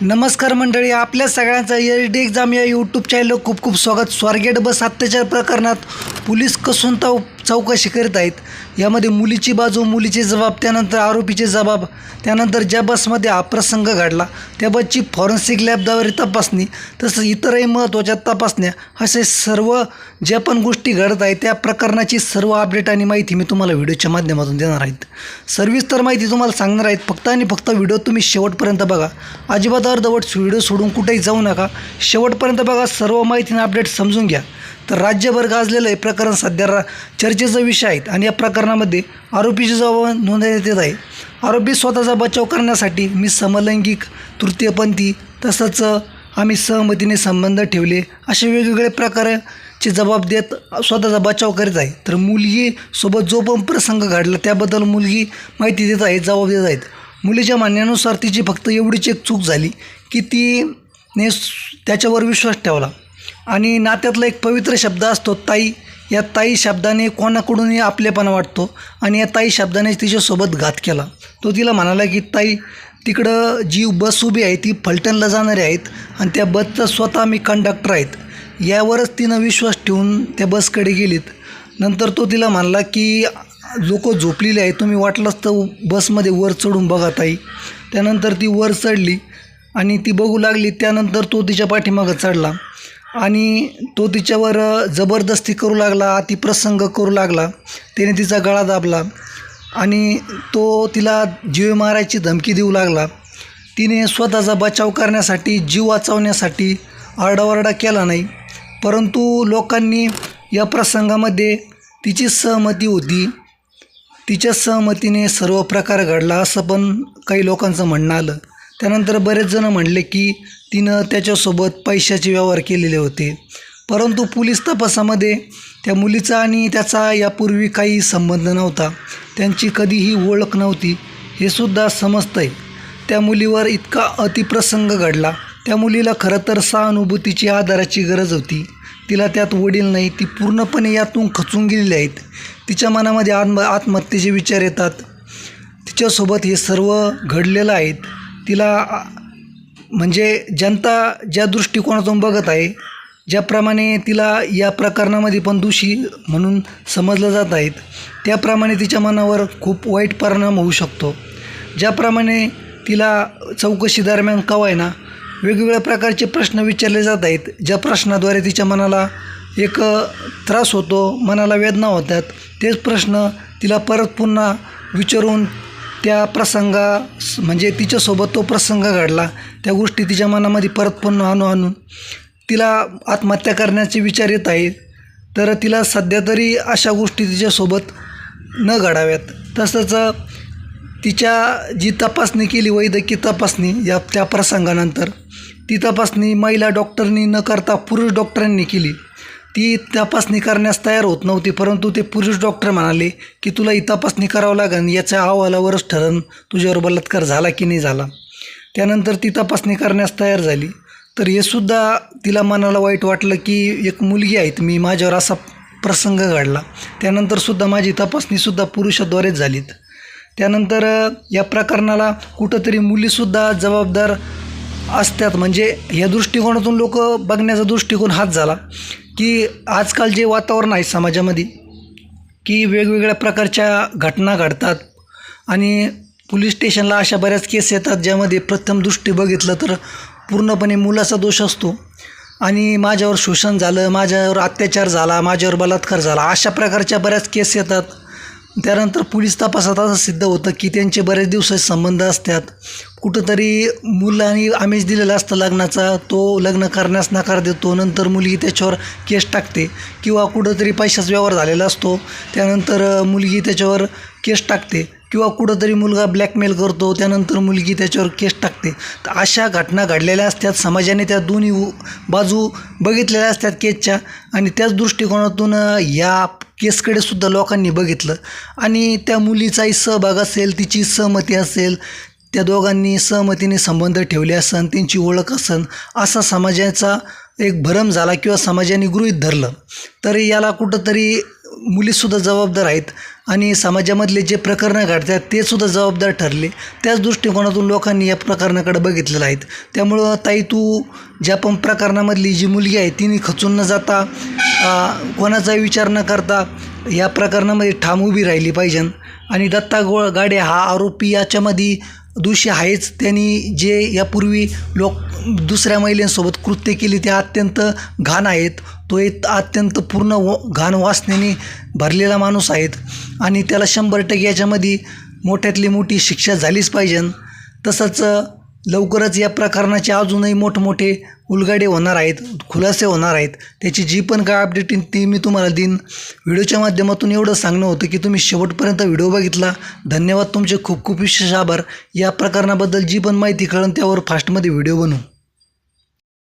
नमस्कार मंडळी आपल्या सगळ्यांचं एल डी एक्झाम या यूट्यूब चॅनल खूप खूप स्वागत. स्वारगेट बस अत्याचार प्रकरणात पोलीस कसून ताव चौकशी करीत आहेत. यामध्ये मुलीची बाजू मुलीचे जबाब त्यानंतर आरोपीचे जबाब त्यानंतर ज्या बसमध्ये हा प्रसंग घडला त्या बसची फॉरेन्सिक लॅबद्वारे तपासणी तसंच इतरही महत्त्वाच्या तपासण्या असे सर्व ज्या पण गोष्टी घडत आहेत त्या प्रकरणाची सर्व अपडेट आणि माहिती मी तुम्हाला व्हिडिओच्या माध्यमातून देणार आहेत. सर्विस्तर माहिती तुम्हाला सांगणार आहेत फक्त आणि फक्त व्हिडिओ तुम्ही शेवटपर्यंत बघा. अजिबात अर्धवट व्हिडिओ सोडून कुठेही जाऊ नका. शेवटपर्यंत बघा सर्व माहिती आणि अपडेट समजून घ्या. तर राज्यभर गाजलेलं हे प्रकरण सध्या रा चर्चेचा विषय आहेत आणि या प्रकरणामध्ये आरोपीची जबाब नोंदवण्यात येत आहे. आरोपी स्वतःचा बचाव करण्यासाठी मी समलैंगिक तृतीयपंथी तसंच आम्ही सहमतीने संबंध ठेवले असे वेगवेगळे प्रकारचे जबाब देत स्वतःचा बचाव करीत आहे. तर मुलगी सोबत जो पण प्रसंग घडला त्याबद्दल मुलगी माहिती देत आहे जबाब देत आहेत. मुलीच्या म्हणण्यानुसार तिची फक्त एवढीच एक चूक झाली की तीने त्याच्यावर विश्वास ठेवला. आणि नात्यातला एक पवित्र शब्द असतो ताई. या ताई शब्दाने कोणाकडूनही आपलेपणा वाटतो आणि या ताई शब्दाने तिच्यासोबत घात केला. तो तिला म्हणाला की ताई तिकडं जी बस उभी आहे ती फलटणला जाणारी आहेत आणि त्या बसचा स्वतः मी कंडक्टर आहेत. यावरच तिनं विश्वास ठेवून त्या बसकडे गेलीत. नंतर तो तिला म्हणला की लोक झोपलेले आहे तुम्ही वाटलंच तर बसमध्ये वर चढून बघा ताई. त्यानंतर ती वर चढली आणि ती बघू लागली. त्यानंतर तो तिच्या पाठीमागं चढला. आणि तो तिच्यावर जबरदस्ती करू लागला अतिप्रसंग करू लागला. त्याने तिचा गळा दाबला आणि तो तिला जीव मारायची धमकी देऊ लागला. तिने स्वतःचा बचाव करण्यासाठी जीव वाचवण्यासाठी आरडाओरडा केला नाही परंतु लोकांनी या प्रसंगामध्ये तिची सहमती होती. तिच्या सहमतीने सर्व प्रकार घडला असं पण काही लोकांचं म्हणणं आलं. त्यानंतर बरेच जणं म्हणले की तिनं त्याच्यासोबत पैशाचे व्यवहार केलेले होते. परंतु पोलीस तपासामध्ये त्या मुलीचा आणि त्याचा यापूर्वी काही संबंध नव्हता. त्यांची कधीही ओळख नव्हती. हे सुद्धा समजतं आहे त्या मुलीवर इतका अतिप्रसंग घडला. त्या मुलीला खरं तर सहानुभूतीची आधाराची गरज होती. तिला त्यात वडील नाही ती पूर्णपणे यातून खचून गेलेली आहेत. तिच्या मनामध्ये आत्म आत्महत्येचे विचार येतात. तिच्यासोबत हे सर्व घडलेलं आहेत तिला म्हणजे जनता ज्या दृष्टिकोनातून बघत आहे ज्याप्रमाणे तिला या प्रकरणामध्ये पण दोषी म्हणून समजलं जात आहेत त्याप्रमाणे तिच्या मनावर खूप वाईट परिणाम होऊ शकतो. ज्याप्रमाणे तिला चौकशी दरम्यान कवाय ना वेगवेगळ्या प्रकारचे प्रश्न विचारले जात आहेत ज्या प्रश्नाद्वारे तिच्या मनाला एक त्रास होतो मनाला वेदना होतात तेच प्रश्न तिला परत पुन्हा विचारून त्या प्रसंगा म्हणजे तिच्यासोबत तो प्रसंग घडला त्या गोष्टी तिच्या मनामध्ये परत पण आणू आणून. तिला आत्महत्या करण्याचे विचार येत आहेत तर तिला सध्या तरी अशा गोष्टी तिच्यासोबत न घडाव्यात. तसंच तिच्या जी तपासणी केली वैद्यकीय तपासणी या त्या प्रसंगानंतर ती तपासणी महिला डॉक्टरनी न करता पुरुष डॉक्टरांनी केली. ती तपासणी करण्यास तयार होत नव्हती परंतु ते पुरुष डॉक्टर म्हणाले की तुला ही तपासणी करावं लागेल याच्या अहवालावरच ठरण तुझ्यावर बलात्कार झाला की नाही झाला. त्यानंतर ती तपासणी करण्यास तयार झाली. तर हे सुद्धा तिला मनाला वाईट वाटलं की एक मुलगी आहेत मी माझ्यावर असा प्रसंग घडला. त्यानंतरसुद्धा माझी तपासणीसुद्धा पुरुषाद्वारेच झालीत. त्यानंतर या प्रकरणाला कुठंतरी मुलीसुद्धा जबाबदार असतात. म्हणजे या दृष्टिकोनातून लोक बघण्याचा दृष्टिकोन हाच झाला. की आजकाल जे वातावरण आहे समाजामध्ये की वेगवेगळ्या प्रकारच्या घटना घडतात आणि पोलीस स्टेशनला अशा बऱ्याच केस येतात ज्यामध्ये प्रथम दृष्टी बघितलं तर पूर्णपणे मुलाचा दोष असतो आणि माझ्यावर शोषण झालं माझ्यावर अत्याचार झाला माझ्यावर बलात्कार झाला अशा प्रकारच्या बऱ्याच केस येतात. त्यानंतर पोलीस तपासात असं सिद्ध होतं की त्यांचे बरेच दिवसाचे संबंध असतात. कुठंतरी मुलांनी आमिष दिलेला असतं लग्नाचा तो लग्न करण्यास नकार देतो. नंतर मुलगी त्याच्यावर केस टाकते किंवा कुठंतरी पैशाचा व्यवहार झालेला असतो. त्यानंतर मुलगी त्याच्यावर केस टाकते. किंवा कुठंतरी मुलगा ब्लॅकमेल करतो त्यानंतर मुलगी त्याच्यावर केस टाकते. तर अशा घटना घडलेल्या असतात. समाजाने त्या दोन्ही बाजू बघितलेल्या असतात केसच्या. आणि त्याच दृष्टिकोनातून या केसकडे सुद्धा लोकांनी बघितलं. आणि त्या मुलीचाही सहभाग असेल तिची सहमती असेल त्या दोघांनी सहमतीने संबंध ठेवले असन त्यांची ओळख असन असा समाजाचा एक भरम झाला किंवा समाजाने गृहीत धरलं. तरी याला कुठंतरी मुलीसुद्धा जबाबदार आहेत आणि समाजामधले जे प्रकरणं घडतात ते सुद्धा जबाबदार ठरले. त्याच दृष्टिकोनातून लोकांनी या प्रकरणाकडे बघितलेलं आहेत. त्यामुळं ताई तू ज्या पण प्रकरणामधली जी मुलगी आहे तिने खचून न जाता कोणाचाही विचार न करता या प्रकरणामध्ये ठाम उभी राहिली पाहिजे. आणि दत्ता गो गाडे हा आरोपी याच्यामध्ये दोषी आहेच. त्यांनी जे यापूर्वी लोक दुसऱ्या महिलेंसोबत कृत्य केली ते अत्यंत घाण आहेत. तो एक अत्यंत पूर्ण व घाण वासनेने भरलेला माणूस आहेत आणि त्याला शंभर टक्के याच्यामध्ये मोठ्यातली मोठी शिक्षा झालीच पाहिजे. तसंच लवकरच या प्रकरणाचे अजूनही मोठमोठे उलगाडे होणार आहेत खुलासे होणार आहेत. त्याची जी पण काय अपडेट येईल ती मी तुम्हाला देईन. व्हिडिओच्या माध्यमातून एवढं सांगणं होतं की तुम्ही शेवटपर्यंत व्हिडिओ बघितला. धन्यवाद तुमचे खूप खूप विशेष आभार. या प्रकरणाबद्दल जी पण माहिती कळन त्यावर फास्टमध्ये व्हिडिओ बनवू.